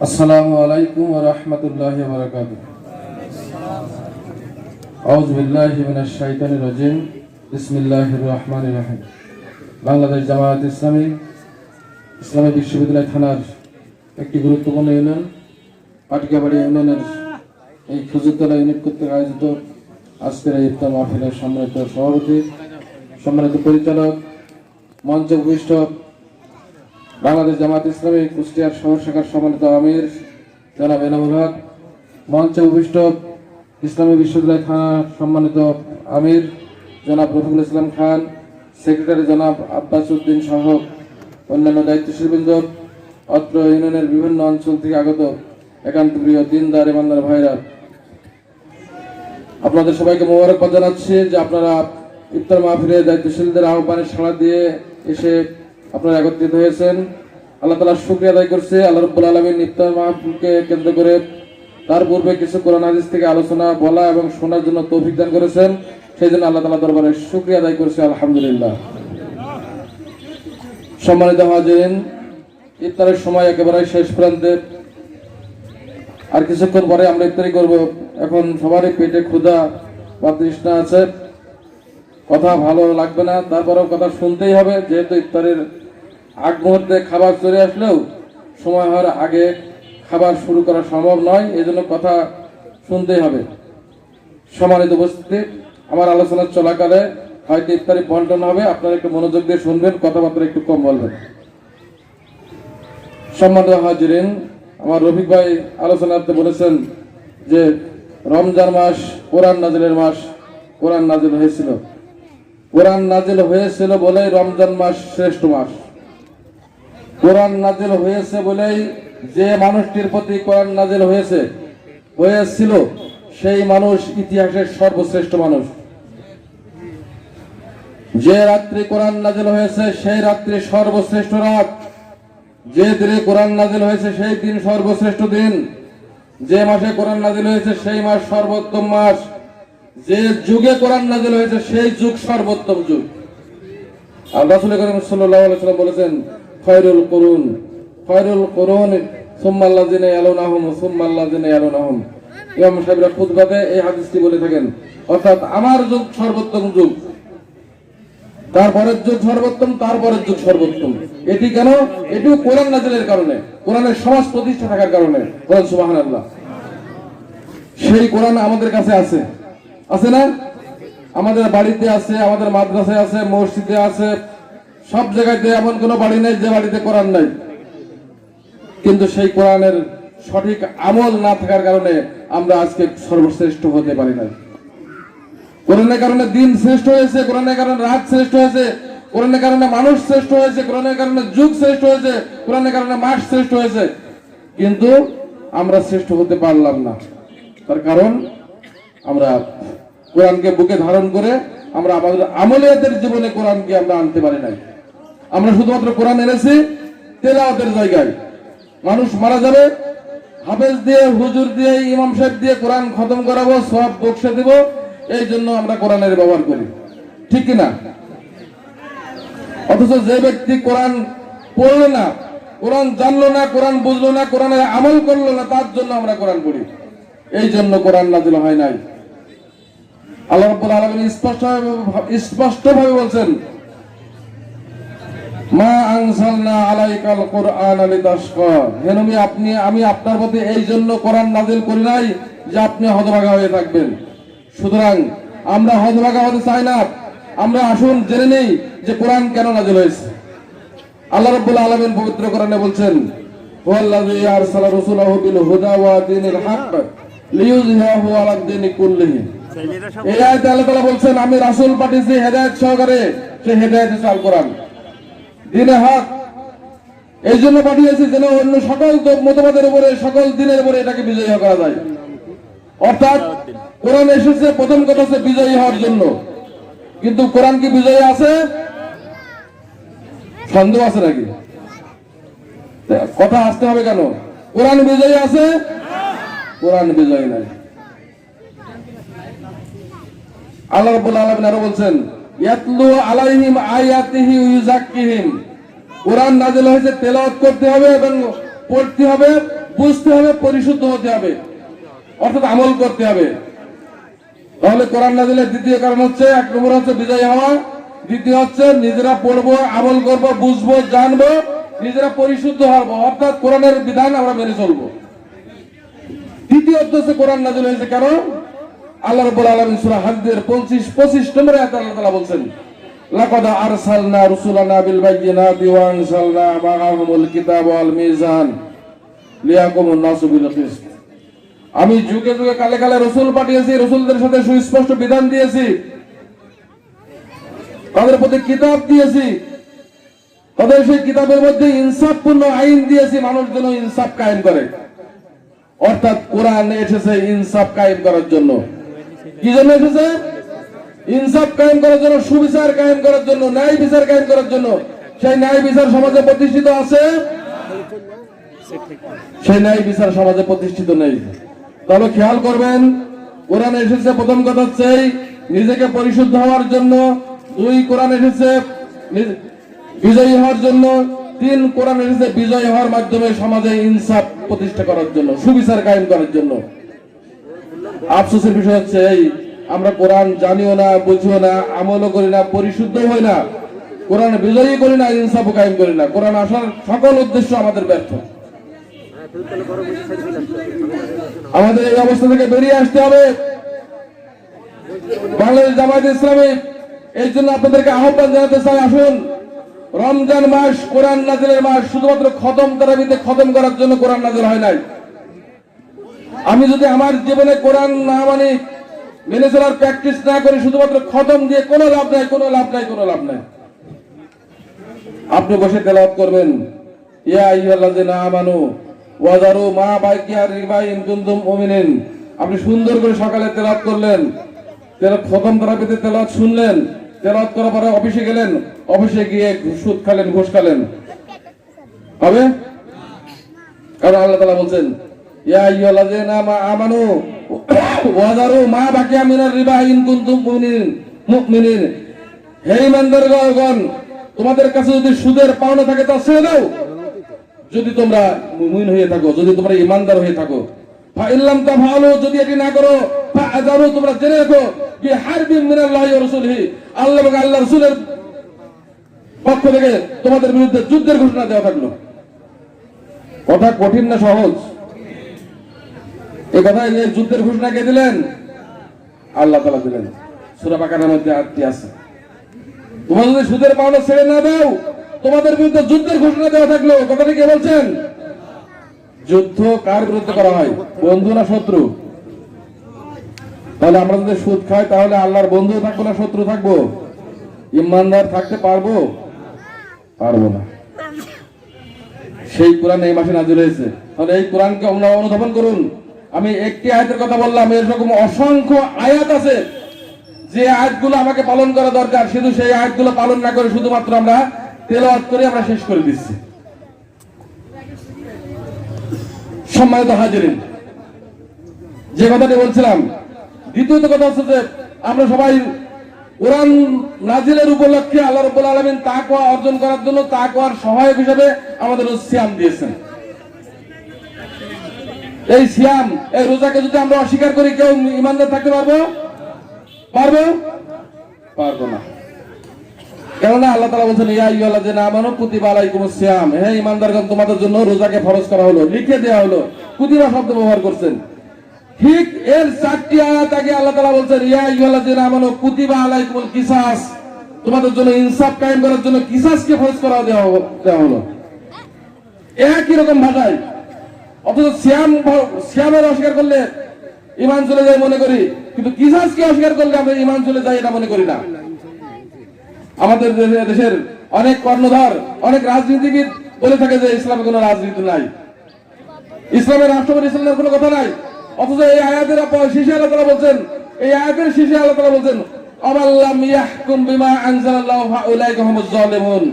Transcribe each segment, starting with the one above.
আসসালামু আলাইকুম ওয়া রাহমাতুল্লাহি ওয়া বারাকাতুহু। আউযু বিল্লাহি মিনাশ শাইতানির রাজিম। বিসমিল্লাহির রহমানির রহিম। বাংলাদেশ জামায়াত ইসলামী ইসলামী বিশ্ববিদ্যালয় থানার একটি গুরুত্বপূর্ণ ইউনিয়ন পাটিকাবাড়ি ইউনিয়নের এই খুজুরতলা ইউনিট কর্তৃক আয়োজিত আজকের এই ইফতার মাহফিলের সম্মানিত সভাপতি, সম্মানিত পরিচালক, মঞ্চ উপবিষ্ট বাংলাদেশ জামাত ইসলামী কুষ্টিয়ার শহর শাখার সম্মানিত আমির, জনাব এনামুল হক, মঞ্চে উপবিষ্ট ইসলামী বিশ্ববিদ্যালয় থানা সম্মানিত আমির, জনাব রফিকুল ইসলাম খান, সেক্রেটারি জনাব আব্বাস উদ্দিন সহ অন্যান্য দায়িত্বশীলবৃন্দ, অত্র ইউনিয়নের বিভিন্ন অঞ্চল থেকে আগত একান্ত প্রিয় দিনদার, ইমানদার ভাইরা। আপনাদের সবাইকে মোবারকবাদ জানাচ্ছি যে আপনারা ইফতার মাহফিলে দায়িত্বশীলদের আহ্বানে সাড়া দিয়ে এসে আপনারা একত্রিত হয়েছেন। আল্লাহ তালা শুক্রিয়া আদায় করছে। আল্লাহ রব্বুল আলমিন ইফতার মাহফিলকে কেন্দ্র করে তার পূর্বে কিছু কোরআন হাদিস থেকে আলোচনা, বলা এবং শোনার জন্য তৌফিক দান করেছেন। সেই জন্য আল্লাহ তালা দরবারে শুক্রিয়া আদায় করছে, আলহামদুলিল্লাহ। সম্মানিত হাজিরিন, ইফতারের সময় একেবারে শেষ প্রান্তে। আর কিছুক্ষণ পরে আমরা ইফতারি করব। এখন সবারই পেটে ক্ষুধা বা তৃষ্ণা আছে। কথা ভালো লাগবে না, তারপরেও কথা শুনতেই হবে, যেহেতু ইফতারের আগ মুহূর্তে খাবার চলে আসলেও সময় হওয়ার আগে খাবার শুরু করা সম্ভব নয় এই জন্য কথা শুনতেই হবে। সম্মানিত উপস্থিতি, আমার আলোচনা চলাকালে হয়তো ইফতারি বন্টন হবে, আপনারা একটু মনোযোগ দিয়ে শুনবেন, কথাবার্তা একটু কম বলবেন। সম্মানিত হাজিরিন, আমার রফিক ভাই আলোচনাতে বলেছেন যে রমজান মাস কোরআন নাজিলের মাস, কোরআন নাজিল হয়েছিল। কোরআন নাজিল হয়েছিল বলেই রমজান মাস শ্রেষ্ঠ মাস। কোরআন নাজিল হয়েছে বলেই যে মানুষটির প্রতি কোরআন নাজিল হয়েছে, হয়েছিল, সেই মানুষ ইতিহাসের সর্বশ্রেষ্ঠ মানুষ। যে রাত্রি কোরআন নাজিল হয়েছে, সেই রাত্রি সর্বশ্রেষ্ঠ রাত। যে দিনে কোরআন নাজিল হয়েছে, সেই দিন সর্বশ্রেষ্ঠ দিন। যে মাসে কোরআন নাজিল হয়েছে, সেই মাস সর্বোত্তম মাস। যে যুগে কোরআন নাজিল হয়েছে, সেই যুগ সর্বোত্তম যুগ। আর রাসূল করিম ওয়াসাল্লাম বলেছেন খয়রুল করুন। খয়রুল করুন, সুম্মাল্লাযিনা ইয়ালুনাহুম সুম্মাল্লাযিনা ইয়ালুনাহুম। ইমাম সাহেবরা খুতবাতে এই হাদিসটি বলে থাকেন, অর্থাৎ আমার যুগ সর্বোত্তম যুগ। তারপরের যুগ সর্বোত্তম, তারপরের যুগ সর্বোত্তম। এটি কেন? এটিও কোরআন নাজিলের কারণে, কোরআনের সমাজ প্রতিষ্ঠা থাকার কারণে। কোরআন সুবাহান আল্লাহ সেই কোরআন আমাদের কাছে আছে। আছে না? আমাদের বাড়িতে আছে, আমাদের মাদ্রাসায় আছে, মসজিদে আছে সব জায়গাতে এমন কোনো বাড়ি নেই যে বাড়িতে কোরআন নাই। কিন্তু সেই কোরআনের সঠিক আমল না থাকার কারণে আমরা আজকে সর্বশ্রেষ্ঠ হতে পারি না কোরআনের কারণে দিন শ্রেষ্ঠ হয়েছে, কোরআনের কারণে রাত শ্রেষ্ঠ হয়েছে, কোরআনের কারণে মানুষ শ্রেষ্ঠ হয়েছে, কোরআনের কারণে যুগ শ্রেষ্ঠ হয়েছে, কোরআনের কারণে মাস শ্রেষ্ঠ হয়েছে। কিন্তু আমরা শ্রেষ্ঠ হতে পারলাম না। তার কারণ আমরা কোরআনকে বুকে ধারণ করে আমরা আমাদের আমলিয়াতের জীবনে কোরআনকে আমরা আনতে পারি নাই। আমরা শুধুমাত্র কোরআন এনেছি, তেলাওয়াতের জায়গায়। মানুষ মারা যাবে, হাফেজ দিয়ে, হুজুর দিয়ে, ইমাম সাহেব দিয়ে কোরআন খতম করাবো সব বক্সে দিব, এই জন্য আমরা কোরআনের ব্যবহার করি। ঠিক কিনা? অথচ যে ব্যক্তি কোরআন পড়ল না, কোরআন জানলো না, কোরআন বুঝলো না কোরআনের আমল করল না, তার জন্য আমরা কোরআন পড়ি। এই জন্য কোরআন নাজিল হয় নাই। আল্লাহ রাব্বুল আলামিন স্পষ্ট স্পষ্ট ভাবে বলছেন মা আনসালনা আলাইকাল কোরআন লিতাশকা হে নবী আপনি আমি আপনার প্রতি এই জন্য কোরআন নাজিল করি নাই যে আপনি হতভাগা হয়ে থাকবেন। সুতরাং আমরা হতভাগা হতে চাই না। আমরা আসুন জেনে নেই যে কোরআন কেন নাজিল হয়েছে। আল্লাহ রাব্বুল আলামিন পবিত্র কোরআনে বলছেন হুয়াল্লাযী আরসালা রাসূলাহু বিল হুদা ওয়া দীনিল হক লিইয়ুযহিরাহু আলা দীনি কুল্লিহি। এই আয়াতে আল্লাহ তাআলা বলছেন আমি রাসূল পাঠিয়েছি হেদায়েত সহকারে। সে হেদায়েত আল কোরআন দিনে হক এই জন্য পাঠিয়েছি যেন অন্য সকল মতবাদের উপরে, সকল দিনের উপরে এটাকে বিজয়ী করা যায়। অর্থাৎ কোরআন এসেছে, প্রথম কথা হচ্ছে বিজয়ী হওয়ার জন্য। কিন্তু কোরআন কি বিজয়ী আছে? সন্দেহ আছে নাকি? কথা আসতে হবে কেন? কোরআন বিজয়ী আছে? কোরআন বিজয়ী নাই। আল্লাহ আলামিন আরও বলছেন কোরআন হয়েছে করতে হবে এবং পড়তে হবে, বুঝতে হবে, পরিশুদ্ধ হতে হবে। অর্থাৎ আমল করতে হবে। তাহলে কোরআন নাজিলের দ্বিতীয় কারণ হচ্ছে, এক নম্বর হচ্ছে বিজয় হওয়া, দ্বিতীয় হচ্ছে নিজেরা পড়ব, আমল করব, বুঝব, জানব, নিজেরা পরিশুদ্ধ হব। অর্থাৎ কোরআনের বিধান আমরা মেনে চলবো। তৃতীয় হচ্ছে কোরআন নাজিল হয়েছে কেন? আল্লাহ রাব্বুল আলামিন সূরা হাজদের 25 25 নম্বরে আল্লাহ তাআলা লাকাদ আরসালনা রুসুলানা বিল ওয়া আনসালনা মাআহুমুল কিতাব ওয়াল মিজান লিয়াকুমুন নাসু বিল কিসত. আমি যুগে যুগে কালে কালে রসুল পাঠিয়েছি, রসুলদের সাথে সুস্পষ্ট বিধান দিয়েছি। তাদের প্রতি কিতাব দিয়েছি। তাদের সেই কিতাবের মধ্যে ইনসাফপূর্ণ আইন দিয়েছি, মানুষ যেন ইনসাফ কায়েম করে। অর্থাৎ কোরআন এসেছে ইনসাফ কায়েম করার জন্য। কি জন্য এসেছে? ইনসাফ কায়েম করার জন্য, সুবিচার কায়েম করার জন্য, ন্যায় বিচার কায়েম করার জন্য। সেই ন্যায় বিচার সমাজে প্রতিষ্ঠিত আছে? সেই ন্যায় বিচার সমাজে প্রতিষ্ঠিত নেই। তবে খেয়াল করবেন, কোরআন এসেছে, প্রথম কথা হচ্ছে নিজেকে পরিশুদ্ধ হওয়ার জন্য দুই কোরআন এসেছে বিজয়ী হওয়ার জন্য তিন কোরআন এসেছে, বিজয় হওয়ার মাধ্যমে সমাজে ইনসাফ প্রতিষ্ঠা করার জন্য, সুবিচার কায়েম করার জন্য। আফসোসের বিষয় হচ্ছে এই, আমরা কোরআন জানিও না, বুঝিও না, আমলও করি না পরিশুদ্ধ হই না। কোরআন বিজয়ী করি না, ইনসাফও কায়েম করি না। কোরআন আসার সকল উদ্দেশ্য আমাদের ব্যর্থ। আমাদের এই অবস্থা থেকে বেরিয়ে আসতে হবে। বাংলাদেশ জামায়াত ইসলামী এই জন্য আপনাদেরকে আহ্বান জানাতে চাই, আসুন। রমজান মাস কোরআন নাজিলের মাস, শুধুমাত্র খতম তারাবিতে খতম করার জন্য কোরআন নাজিল হয় নাই। আমি যদি আমার জীবনে কোরআন না মানে মেনে চলার প্র্যাকটিস না করি, শুধুমাত্র খতম দিয়ে কোনো লাভ নাই, কোনো লাভ নাই, কোনো লাভ নাই। আপনি বসে তেলাওয়াত করবেন। ইয়া আইয়ুহাল্লাযিনা আমানু ওয়াজারু মা বাইকিয়া রিবা ইন কুনতুম মুমিনিন। আপনি সুন্দর করে সকালে তেলাওয়াত করলেন। তেলাওয়াত খতম তারাবিতে তেলাওয়াত শুনলেন। তেলাওয়াত করার পরে অফিসে গেলেন। অফিসে গিয়ে সুদ খালেন, ঘুষ খালেন। হবে? কারণ আল্লাহ তাআলা বলছেন তোমাদের কাছে যদি সুদের পাওনা থাকে তা ছেড়ে দাও। যদি তোমরা মুমিন হয়ে থাকো, যদি তোমরা ইমানদার হয়ে থাকো। ফাইল্লাম তা ভালো যদি এটি না করো ফাআযারু তোমরা জেনে রাখো পক্ষ থেকে তোমাদের বিরুদ্ধে যুদ্ধের ঘোষণা দেওয়া থাকল। কথা কঠিন না সহজ। এই কথা যুদ্ধের ঘোষণা কে দিলেন? আল্লাহ তাআলা দিলেন। সূরা মধ্যে আয়াতটি আছে। তোমরা যদি সুদের পাওনা ছেড়ে না দাও, তোমাদের বিরুদ্ধে যুদ্ধের ঘোষণা দেওয়া থাকল। কথাটি কে বলছেন? যুদ্ধ কার বিরুদ্ধে করা হয়? বন্ধু না শত্রু? তাহলে আমরা যদি সুদ খাই, তাহলে আল্লাহর বন্ধু থাকব না শত্রু থাকব? ইমানদার থাকতে পারব? পারব না। সেই কোরআন এই মাসে নাজিল হয়েছে। তাহলে এই কোরআনকে আমরা অনুধাবন করুন। আমি একটি আয়াতের কথা বললাম, এরকম অসংখ্য আয়াত আছে যে আয়াতগুলো আমাকে পালন করা দরকার। শুধু সেই আয়াতগুলো পালন না করে শুধুমাত্র আমরা তেলাওয়াত করে আমরা শেষ করে দিচ্ছি। সম্মানিত হাজিরিন, যে কথাটি বলছিলাম, দ্বিতীয়ত কথা হচ্ছে যে আমরা সবাই কোরআন নাজিলের উপলক্ষে আল্লাহ রব্বুল আলমিন তাকওয়া অর্জন করার জন্য তাকওয়ার সহায়ক হিসেবে আমাদের সিয়াম দিয়েছেন। এই সিয়াম, এই রোজাকে যদি আমরা অস্বীকার করি, কেউ ইমানদার থাকতে পারব? পারব? পারব না। কেননা আল্লাহ তাআলা বলছেন, ইয়া আইয়ুহাল্লাযিনা আমানু কুতিবা আলাইকুমুস সিয়াম। হে ঈমানদারগণ তোমাদের জন্য রোজাকে ফরজ করা হলো, লিখে দেওয়া হলো। কুতিবা শব্দ ব্যবহার করছেন। ঠিক এর চারটি আয়াত আগে আল্লাহ তাআলা বলছেন, ইয়া আইয়ুহাল্লাযিনা আমানু কুতিবা আলাইকুমুল কিসাস। তোমাদের জন্য ইনসাফ কায়েম করার জন্য কিসাসকে ফরজ করা দেওয়া দেওয়া হলো। একই রকম ভাষায় অথচ শ্যাম শ্যামের অস্বীকার করলে ইমান চলে যায় মনে করি। কিন্তু কিসাসকে অস্বীকার করলে আমরা ইমান চলে যাই এটা মনে করি না। আমাদের দেশের অনেক কর্ণধার, অনেক রাজনীতিবিদ বলে থাকে যে ইসলামে কোনো রাজনীতি নাই। ইসলামের রাষ্ট্রপতি ইসলামের কোনো কথা নাই। অথচ এই আয়াতের আল্লাহ তাআলা বলছেন, এই আয়াতের আল্লাহ তাআলা বলছেন, অমাল্লাম ইয়াহকুম বিমা আনজালাল্লাহু ফাউলাইকা হুমুজ জালিমুন।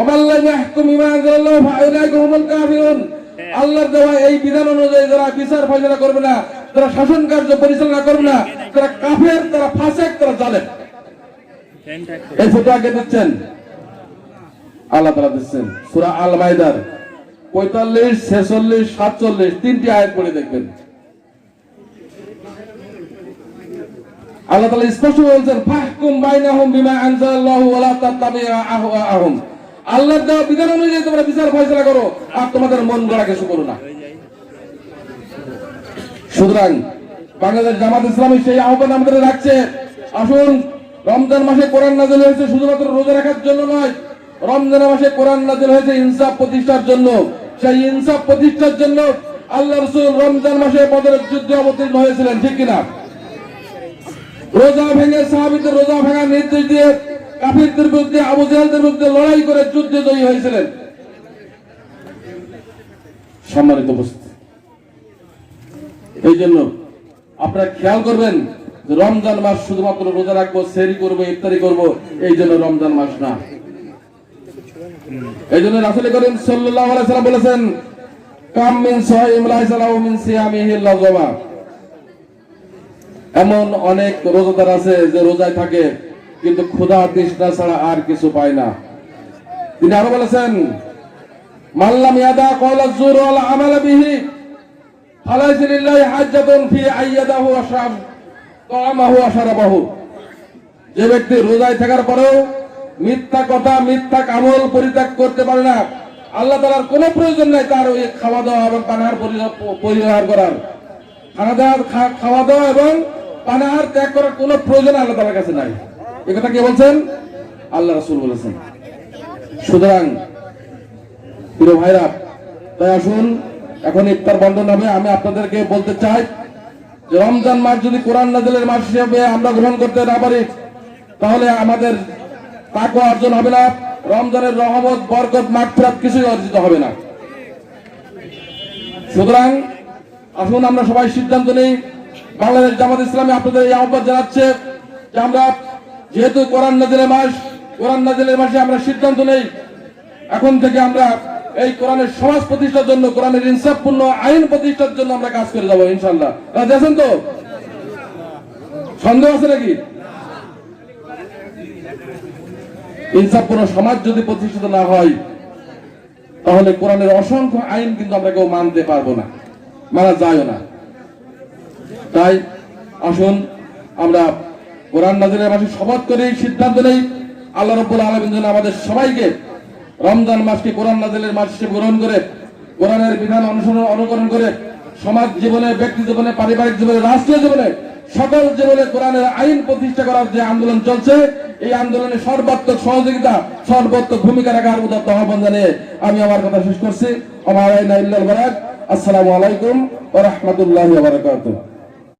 অমাল্লাম ইয়াহকুম বিমা আনজালাল্লাহু ফাউলাইকা হুমুল কাফিরুন। আল্লাহর দেওয়া এই বিধান অনুযায়ী যারা বিচার ফয়সালা করবে না, যারা শাসন কার্য পরিচালনা করবে না তারা কাফের, তারা ফাসেক, তারা জালেম। আগে দিচ্ছেন? আল্লাহ তালা দিচ্ছেন। সুরা আল মাইদার পঁয়তাল্লিশ, ছেচল্লিশ, সাতচল্লিশ, তিনটি আয়াত পড়ে দেখবেন। আল্লাহ তাআলা স্পষ্ট বলছেন, ফাহকুম বাইনাহুম বিমা আনজালাল্লাহু ওয়া লা তাত্তাবি আহওয়াআহুম। আল্লাহর দেওয়া বিধান অনুযায়ী তোমরা বিচার ফয়সালা করো, আর তোমাদের মন গড়া কিছু করো না। সুতরাং বাংলাদেশ জামাত ইসলামী সেই আহ্বান আমাদের রাখছে। আসুন, রমজান মাসে কোরআন নাজিল হয়েছে শুধুমাত্র রোজা রাখার জন্য নয়, রমজান মাসে কোরআন নাজিল হয়েছে ইনসাফ প্রতিষ্ঠার জন্য। সেই ইনসাফ প্রতিষ্ঠার জন্য আল্লাহ রসুল রমজান মাসে বদরের যুদ্ধে অবতীর্ণ হয়েছিলেন, ঠিক কিনা? রোজা ভেঙে সাহাবিদের রোজা ভাঙার নির্দেশ দিয়ে কাফিরদের বিরুদ্ধে আবু জাহেলদের বিরুদ্ধে লড়াই করে যুদ্ধে জয়ী হয়েছিলেন। সম্মানিত উপস্থিতি। এই জন্য আপনারা খেয়াল করবেন রমজান মাস শুধুমাত্র রোজা রাখব সেরি করব, ইফতারি করব, এই জন্য রমজান মাস না। এই জন্য রাসুল করিম সাল্লাম বলেছেন মিন মিন এমন অনেক রোজাদার আছে যে রোজায় থাকে কিন্তু ক্ষুধা তৃষ্ণা ছাড়া আর কিছু পায় না। তিনি আরও বলেছেন মাল্লাম ইয়াদা কওলা জুর ওয়াল আমাল বিহি যে ব্যক্তি রোজায় থাকার পরেও মিথ্যা কথা, মিথ্যা আমল পরিত্যাগ করতে পারে না, আল্লাহ তালার কোনো প্রয়োজন নাই তার ওই খাওয়া দাওয়া এবং পানাহার পরি- পরিহার করার। খাওয়া দাওয়া খাওয়া দাওয়া এবং পানাহার ত্যাগ করার কোনো প্রয়োজন আল্লাহ তালার কাছে নাই। এ কথা কে বলছেন? আল্লাহ রাসূল বলেছেন। সুতরাং, প্রিয় ভাইরা, তাই আসুন, এখন ইফতার আমি আপনাদেরকে বলতে চাই যে রমজান মাস যদি কোরআন নাজিলের মাস হিসেবে আমরা গ্রহণ করতে না পারি, তাহলে আমাদের তাকওয়া অর্জন হবে না, রমজানের রহমত, বরকত, মাগফিরাত কিছুই অর্জিত হবে না। সুতরাং, আসুন আমরা সবাই সিদ্ধান্ত নেই। বাংলাদেশ জামাত ইসলামী আপনাদের এই আহ্বান জানাচ্ছে যে আমরা যেহেতু কোরআন নাজিলের মাস, কোরআন নাজিলের মাসে আমরা সিদ্ধান্ত নেই। এখন থেকে আমরা এই কোরআনের সমাজ প্রতিষ্ঠার জন্য, কোরআনের ইনসাফপূর্ণ আইন প্রতিষ্ঠার জন্য আমরা কাজ করে যাব ইনশাল্লাহ আছেন তো? সন্দেহ আছে নাকি? ইনসাফপূর্ণ সমাজ যদি প্রতিষ্ঠিত না হয়, তাহলে কোরআনের অসংখ্য আইন কিন্তু আমরা কেউ মানতে পারব না, মানা যায় না। তাই আসুন, আমরা কোরআন নাজিরের মাসে শপথ করে, সিদ্ধান্ত নেই। আল্লাহ রব্বুল আলমিন যেন আমাদের সবাইকে রমজান মাসকে কোরআন নাজিলের মাস হিসেবে গ্রহণ করে, কোরআনের বিধান অনুসরণ, অনুকরণ করে, সমাজ জীবনে, ব্যক্তি জীবনে, পারিবারিক জীবনে, রাষ্ট্রীয় জীবনে, সকল জীবনে কোরআনের আইন প্রতিষ্ঠা করার যে আন্দোলন চলছে, এই আন্দোলনে সর্বাত্মক সহযোগিতা, সর্বাত্মক ভূমিকা রাখার উদাত্ত আহ্বান জানিয়ে আমি আমার কথা শেষ করছি। আমার আইন আসসালামু আলাইকুম ওয়া রাহমাতুল্লাহি ওয়া বারাকাতুহু।